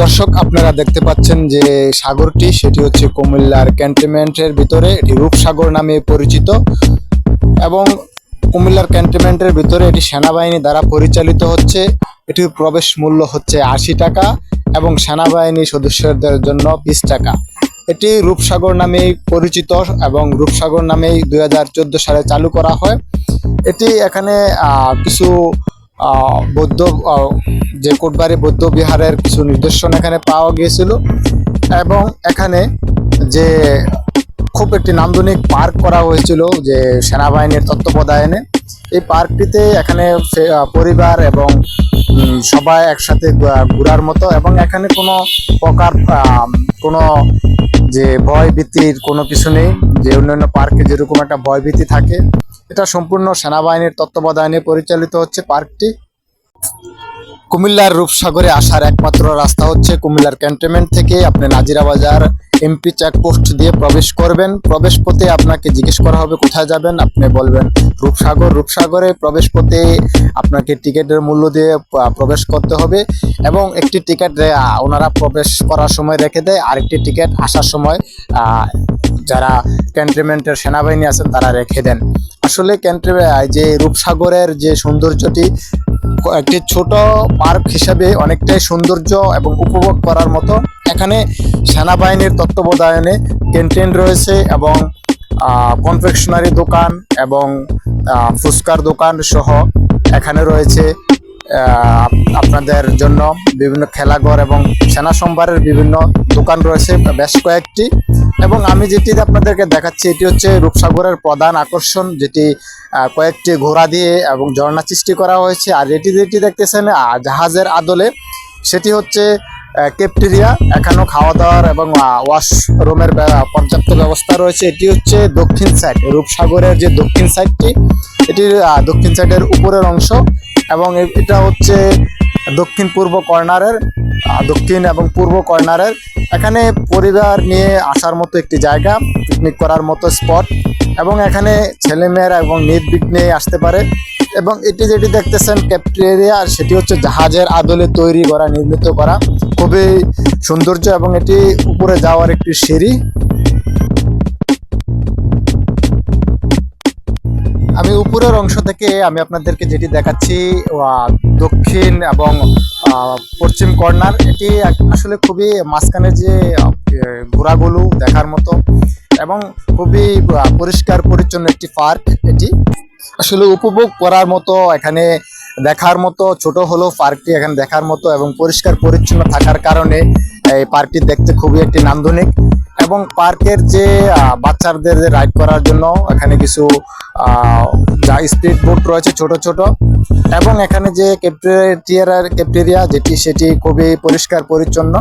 দর্শক, আপনারা দেখতে পাচ্ছেন যে সাগরটি, সেটি হচ্ছে কুমিল্লার ক্যান্টনমেন্টের ভিতরে, এটি রূপসাগর নামে পরিচিত। এবং কুমিল্লার ক্যান্টনমেন্টের ভিতরে এটি সেনাবাহিনী দ্বারা পরিচালিত হচ্ছে। এটির প্রবেশ মূল্য হচ্ছে আশি টাকা এবং সেনাবাহিনী সদস্যদের জন্য বিশ টাকা। এটি রূপসাগর নামেই পরিচিত এবং রূপসাগর নামেই দু হাজার চোদ্দ সালে চালু করা হয়। এটি এখানে কিছু বৌদ্ধ যে কোটবাড়ি বৌদ্ধ বিহারের কিছু নিদর্শন এখানে পাওয়া গিয়েছিল এবং এখানে যে খুব একটি নান্দনিক পার্ক করা হয়েছিল যে সেনাবাহিনীর তত্ত্বাবধায়নে এই পার্কটিতে এখানে পরিবার এবং সবাই একসাথে ঘোরা- ঘোরার মতো এবং এখানে কোনো প্রকার কোনো যে ভয় ভীতির কোনো কিছু নেই। যে অন্যান্য পার্কে যেরকম একটা ভয় ভীতি থাকে, এটা সম্পূর্ণ সেনাবাহিনীর তত্ত্বাবধানে পরিচালিত হচ্ছে পার্কটি। কুমিল্লার রূপসাগরে আসার একমাত্র রাস্তা হচ্ছে কুমিল্লার ক্যান্টনমেন্ট থেকে আপনি নাজিরা বাজার এমপি চেকপোস্ট দিয়ে প্রবেশ করবেন। প্রবেশ পথে আপনাকে জিজ্ঞেস করা হবে, কোথায় যাবেন? আপনি বলবেন, রূপসাগর। রূপসাগরে প্রবেশ পথে আপনাকে টিকিটের মূল্য দিয়ে প্রবেশ করতে হবে এবং একটি টিকিট ওনারা প্রবেশ করার সময় রেখে দেয়। আরেকটি টিকিট আসার সময় যারা ক্যান্টনমেন্টের সেনাবাহিনী আছেন তারা রেখে দেন। আসলে ক্যান্ট্রি যে রূপসাগরের যে সৌন্দর্যটি, একটি ছোট পার্ক হিসাবে অনেকটাই সৌন্দর্য এবং উপভোগ করার মতো, এখানে সেনাবাহিনীর তত্ত্বাবধানে ক্যান্টিন রয়েছে এবং কনফেকশনারি দোকান এবং ফুচকার দোকান সহ এখানে রয়েছে। আপনাদের জন্য বিভিন্ন খেলাঘর এবং সেনা সম্ভারের বিভিন্ন দোকান রয়েছে, বেশ কয়েকটি। এবং আমি যেটি আপনাদেরকে দেখাচ্ছি, এটি হচ্ছে রূপসাগরের প্রধান আকর্ষণ, যেটি কয়েকটি ঘোড়া দিয়ে এবং ঝর্ণা সৃষ্টি করা হয়েছে। আর এটি যেটি দেখতেছেন জাহাজের আদলে, সেটি হচ্ছে কেপটেরিয়া এখানেও খাওয়া দাওয়ার এবং ওয়াশরুমের পর্যাপ্ত ব্যবস্থা রয়েছে। এটি হচ্ছে দক্ষিণ সাইড রূপসাগরের যে দক্ষিণ সাইডটি এটির দক্ষিণ সাইডের উপরের অংশ। এবং এটা হচ্ছে দক্ষিণ পূর্ব কর্নারের দক্ষিণ এবং পূর্ব কর্নারের। এখানে পরিবার নিয়ে আসার মতো একটি জায়গা পিকনিক করার মতো স্পট এবং এখানে ছেলেমেয়েরা এবং নির্বিঘ্নে আসতে পারে। এবং এটি যেটি দেখতেছেন ক্যাপ্টেরিয়া সেটি হচ্ছে জাহাজের আদলে তৈরি করা, নির্মিত করা। খুবই সৌন্দর্য এবং এটি উপরে যাওয়ার একটি সিঁড়ি। উপরের অংশ থেকে আমি আপনাদেরকে যেটি দেখাচ্ছি দক্ষিণ এবং পশ্চিম কর্নার এটি আসলে খুবই মাঝখানে যে আহ, ঘোড়াগুলো দেখার মতো এবং খুবই পরিষ্কার পরিচ্ছন্ন একটি পার্ক এটি। আসলে উপভোগ করার মতো এখানে দেখার মতো ছোট হলেও পার্কটি এখানে দেখার মতো এবং পরিষ্কার পরিচ্ছন্ন থাকার কারণে এই পার্কটি দেখতে খুবই একটি নান্দনিক। এবং পার্কের যে বাচ্চাদের রাইড করার জন্য এখানে কিছু যা স্পিড বোট রয়েছে ছোট ছোট, এবং এখানে যে ক্যাপ্টেরিয়ার ক্যাপ্টেরিয়া যেটি সেটি খুবই পরিষ্কার পরিচ্ছন্ন,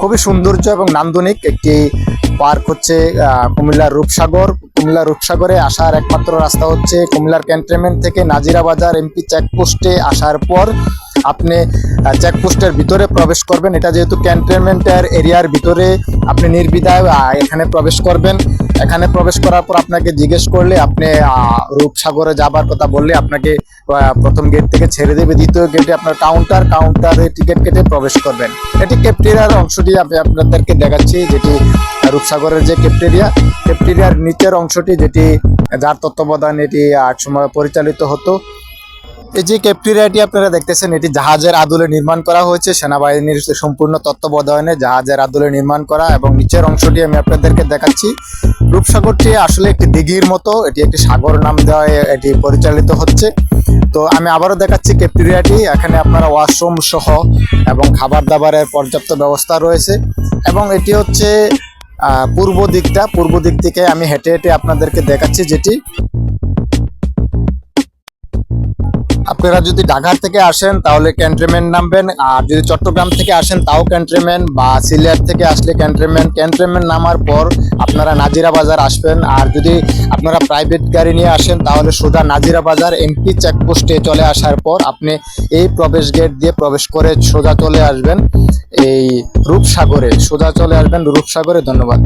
খুবই সৌন্দর্য এবং নান্দনিক একটি পার্ক হচ্ছে কুমিল্লার রূপসাগর। কুমিল্লার রূপসাগরে আসার একমাত্র রাস্তা হচ্ছে কুমিল্লার ক্যান্টনমেন্ট থেকে নাজিরা বাজার এমপি চেকপোস্টে আসার পর আপনি চেকপোস্টের ভিতরে প্রবেশ করবেন। এটা যেহেতু ক্যান্টনমেন্টের এরিয়ার ভিতরে আপনি নির্বিধায় এখানে প্রবেশ করবেন। এখানে প্রবেশ করার পর আপনাকে জিজ্ঞেস করলে আপনি রূপসাগরে যাবার কথা বললে আপনাকে প্রথম গেট থেকে ছেড়ে দেবে। দ্বিতীয় গেটে আপনার কাউন্টার কাউন্টারে টিকিট কেটে প্রবেশ করবেন। এটি ক্যাপ্টেরিয়ার অংশটি আমি আপনাদেরকে দেখাচ্ছি যেটি রূপসাগরের যে ক্যাপ্টেরিয়া ক্যাপ্টেরিয়ার নিচের অংশটি যেটি, যার তত্ত্বাবধান এটি এক সময় পরিচালিত হতো। এই যে ক্যাপ্টেরিয়াটি আপনারা দেখতেছেন, এটি জাহাজের আদলে নির্মাণ করা হয়েছে। সেনাবাহিনীর সম্পূর্ণ তত্ত্বাবধানে জাহাজের আদলে নির্মাণ করা এবং নিচের অংশটি আমি আপনাদেরকে দেখাচ্ছি। রূপসাগরটি আসলে একটি দিঘির মতো, এটি একটি সাগর নাম দেওয়া এটি পরিচালিত হচ্ছে। তো আমি আবারও দেখাচ্ছি ক্যাপ্টেরিয়াটি এখানে আপনারা ওয়াশরুম সহ এবং খাবার দাবারের পর্যাপ্ত ব্যবস্থা রয়েছে। এবং এটি হচ্ছে পূর্ব দিকটা, পূর্ব দিক থেকে আমি হেঁটে হেঁটে আপনাদেরকে দেখাচ্ছি যেটি। আপনারা যদি ঢাকা থেকে আসেন, তাহলে ক্যান্টনমেন্ট নামবেন। আর যদি চট্টগ্রাম থেকে আসেন, তাও ক্যান্টনমেন্ট বা সিলেট থেকে আসলে ক্যান্টনমেন্ট। ক্যান্টনমেন্ট নামার পর আপনারা নাজিরা বাজার আসবেন। আর যদি আপনারা প্রাইভেট গাড়ি নিয়ে আসেন, তাহলে সোজা নাজিরা বাজার, এমপি চেকপোস্টে চলে আসার পর আপনি এই প্রবেশ গেট দিয়ে প্রবেশ করে সোজা চলে আসবেন। এই রূপসাগরে, সোজা চলে আসবেন রূপসাগরে। ধন্যবাদ।